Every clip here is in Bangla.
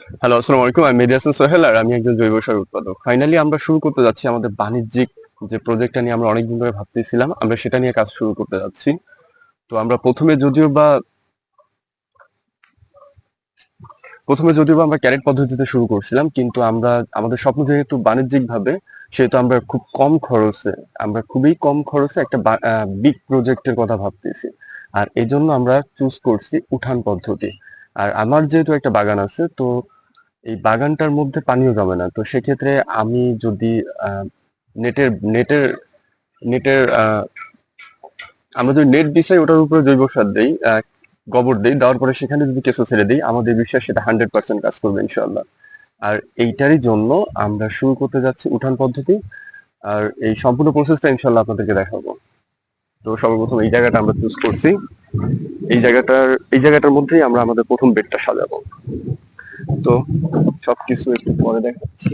হ্যালো আসসালামু আলাইকুম। আমি মেহেদি হাসান সোহেল আর আমি একজন জৈব সার উৎপাদক। ফাইনালি আমরা শুরু করতে যাচ্ছি আমাদের বাণিজ্যিক যে প্রজেক্টটা নিয়ে আমরা অনেকদিন ধরে ভাবতেছিলাম, আমরা সেটা নিয়ে কাজ শুরু করতে যাচ্ছি। তো আমরা প্রথমে যদিও বা, প্রথমে যদিও বা আমরা ক্যারেট পদ্ধতিতে শুরু করছিলাম, কিন্তু আমরা, আমাদের স্বপ্ন যেহেতু বাণিজ্যিক ভাবে সেহেতু আমরা খুব কম খরচে, আমরা খুবই কম খরচে একটা বিগ প্রজেক্টের কথা ভাবতেছি। আর এই জন্য আমরা চুজ করছি উঠান পদ্ধতি। আর আমার যেহেতু একটা বাগান আছে, তো এই বাগানটার মধ্যে পানিও জমে না। তো সেক্ষেত্রে আমি যদি নেটের নেটের নেটের আমরা যদি নেট বিষয় ওটার উপরে জৈব সার দেই গোবর দেই, দেওয়ার পরে সেখানে যদি কেঁচো ছেড়ে দিই, আমাদের বিশ্বাস সেটা হান্ড্রেড পার্সেন্ট কাজ করবে ইনশাল্লাহ আর এইটারই জন্য আমরা শুরু করতে যাচ্ছি উঠান পদ্ধতি, আর এই সম্পূর্ণ প্রসেসটা ইনশাল্লাহ আপনাদেরকে দেখাবো। তো সর্বপ্রথম এই জায়গাটা আমরা চুজ করছি। এই জায়গাটার এই জায়গাটার মধ্যেই আমরা আমাদের প্রথম বেডটা সাজাবো। তো সবকিছু একটু পরে দেখাচ্ছি।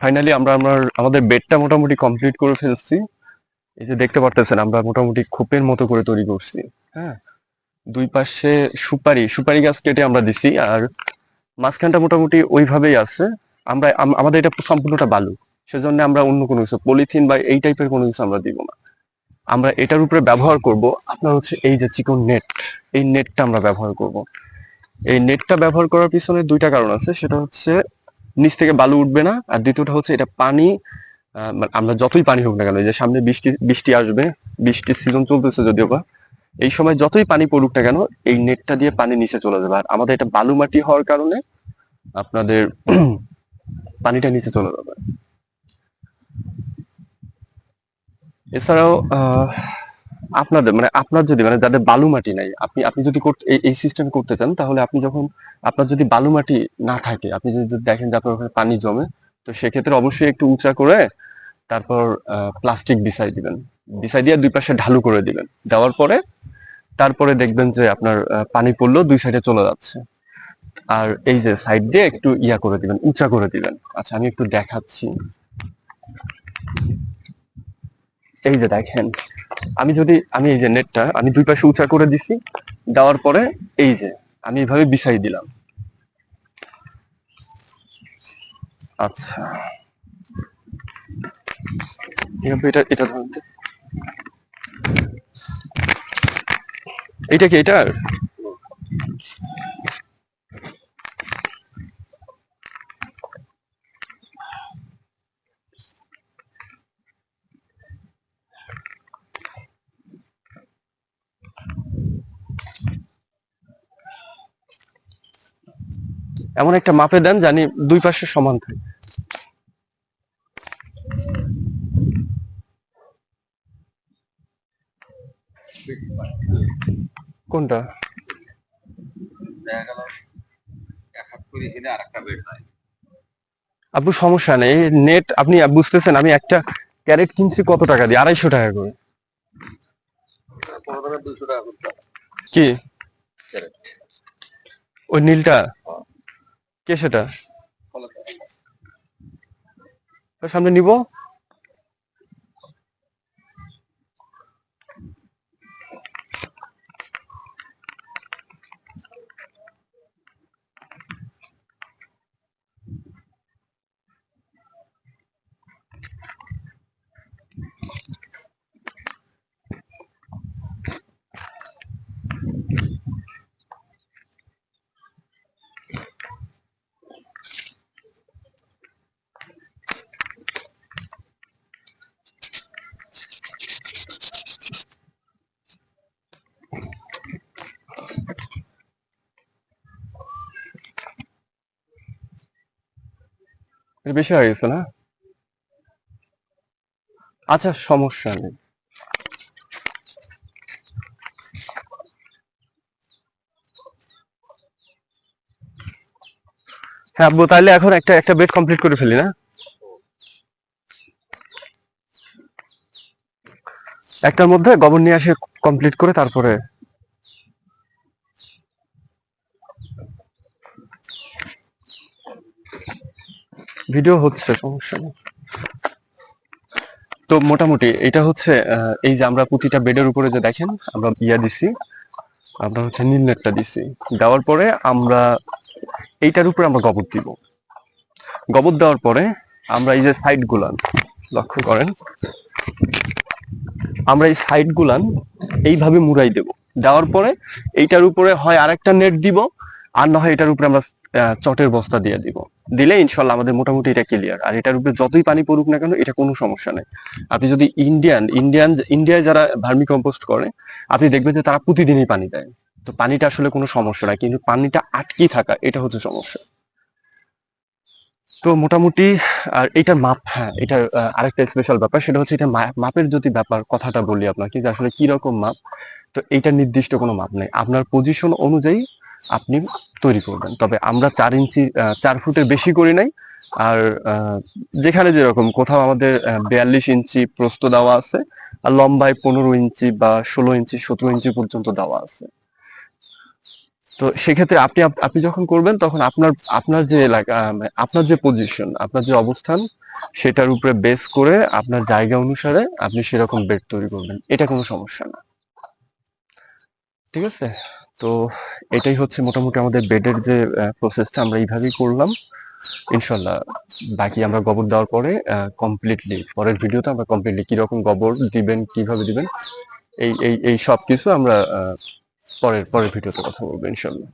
ফাইনালি আমরা আমার, আমাদের বেডটা মোটামুটি কমপ্লিট করে ফেলছি। এই যে দেখতে পারতেছেন, আমরা মোটামুটি খোপের মতো করে তৈরি করছি। হ্যাঁ? দুই পাশে সুপারি সুপারি গাছ কেটে আমরা দিছি, আর মাঝখানটা মোটামুটি ওইভাবেই আছে। আমরা আমাদের এটা সম্পূর্ণটা বালু, সেজন্য আমরা অন্য কোনো কিছু, পলিথিন বা এই টাইপের কোনো কিছু আমরা দিব না। আমরা এটার উপরে ব্যবহার করব, আপনার হচ্ছে এই যে চিকন নেট, এই নেটটা আমরা ব্যবহার করব। এই নেটটা ব্যবহার করার পিছনে দুইটা কারণ আছে, সেটা হচ্ছে নিচ থেকে বালু উঠবে না, আর দ্বিতীয়টা হচ্ছে এটা পানি আমরা যতই পানি হোক না কেন যে সামনে বৃষ্টি বৃষ্টি আসবে, বৃষ্টির সিজন চলতেছে যদিও বা এই সময় যতই পানি পড়ুক না কেন, এই নেটটা দিয়ে পানি নিচে চলে যাবে। আর আমাদের এটা বালু মাটি হওয়ার কারণে আপনাদের পানিটা নিচে চলে যাবে। এছাড়াও আপনাদের মানে আপনার যদি মানে যাদের বালু মাটি নাই, আপনি আপনি যদি এই সিস্টেম করতে চান, তাহলে আপনি যখন, আপনার যদি বালু মাটি না থাকে, আপনি যদি যদি দেখেন যে আপনার ওখানে পানি জমে, তো সেক্ষেত্রে অবশ্যই একটু উঁচা করে তারপর প্লাস্টিক বিছাই দিবেন। বিছাই দিয়ে দুই পাশে ঢালু করে দিবেন। দেওয়ার পরে তারপরে দেখবেন যে আপনার পানি পড়লেও দুই সাইডে চলে যাচ্ছে। আর এই যে সাইড দিয়ে একটু ইয়া করে দিবেন, উঁচা করে দিবেন। আচ্ছা আমি একটু দেখাচ্ছি। এই যে দেখেন, আমি যদি, আমি এই যে নেটটা, আমি দুই পাশে উঁচা করে দিছি, দেওয়ার পরে এই যে, আমি এইভাবে বিছাই দিলাম। আচ্ছা। এটা এটা ধরুন। তো। এইটা কি এটার এমন একটা মাপে দেন জানি দুই পাশে সমান থাকে কোনটা? আপু সমস্যা নেই। নেট আপনি বুঝতেছেন আমি একটা ক্যারেট কিনছি কত টাকা দিয়ে? আড়াইশো টাকা করে। কি? ওই নীলটা? কে সেটা? তো সামনে নিব? এটা বেশি হয়ে গেছে না? আচ্ছা সমস্যা নেই। হ্যাঁ আব্বু, তাহলে এখন একটা একটা বেড কমপ্লিট করে ফেলি, না? একটার মধ্যে গোবর নিয়ে আসে কমপ্লিট করে তারপরে ভিডিও হচ্ছে, সমস্যা নেই। তো মোটামুটি এটা হচ্ছে এই যে আমরা প্রতিটা বেডের উপরে যে দেখেন, আমরা ইয়া দিছি, আমরা হচ্ছে নীল নেটটা দিছি। দেওয়ার পরে আমরা এইটার উপরে আমরা গোবর দিব। গোবর দেওয়ার পরে আমরা এই যে সাইড গুলান, লক্ষ্য করেন, আমরা এই সাইড গুলান এইভাবে মুড়াই দেব। দেওয়ার পরে এইটার উপরে হয় আরেকটা নেট দিব, আর না হয় এটার উপরে আমরা চটের বস্তা দিয়ে দিব। দিলে ইনশাল্লাহ আমাদের মোটামুটি এটা ক্লিয়ার আর এটার উপরে যতই পানি পড়ুক না কেন এটা কোনো সমস্যা নেই। আপনি যদি ইন্ডিয়ান ইন্ডিয়ান ইন্ডিয়ায় যারা ভার্মি কম্পোস্ট করে আপনি দেখবেন যে তারা প্রতিদিনই পানি দেয়। তো পানিটা আসলে কোনো সমস্যা না কিন্তু পানিটা আটকে থাকা এটা হচ্ছে সমস্যা। তো মোটামুটি আর এটার মাপ হ্যাঁ আহ, আরেকটা স্পেশাল ব্যাপার সেটা হচ্ছে এটা মাপের যদি ব্যাপার কথাটা বলি আপনাকে যে আসলে কি রকম মাপ তো এইটার নির্দিষ্ট কোনো মাপ নেই। আপনার পজিশন অনুযায়ী আপনি তৈরি করবেন। তবে আমরা চার ইঞ্চি চার ফুটের বেশি করি নাই। আর যেখানে যেরকম, কোথাও আমাদের বিয়াল্লিশ ইঞ্চি প্রস্ত দেওয়া আছে, আর লম্বায় পনেরো ইঞ্চি বা ষোলো ইঞ্চি, সতেরো ইঞ্চি পর্যন্ত দেওয়া আছে। তো সেক্ষেত্রে আপনি আপনি যখন করবেন, তখন আপনার আপনার যে এলাকা মানে আপনার যে পজিশন আপনার যে অবস্থান, সেটার উপরে বেস করে আপনার জায়গা অনুসারে আপনি সেরকম বেড তৈরি করবেন। এটা কোনো সমস্যা না। ঠিক আছে? তো এটাই হচ্ছে মোটামুটি আমাদের বেডের যে প্রসেসটা আমরা এইভাবেই করলাম। ইনশাল্লাহ বাকি আমরা গোবর দেওয়ার পরে কমপ্লিটলি পরের ভিডিওতে আমরা কমপ্লিটলি কীরকম গোবর দিবেন, কীভাবে দিবেন, এই এই এই সব কিছু আমরা পরের পরের ভিডিওতে কথা বলব ইনশাল্লাহ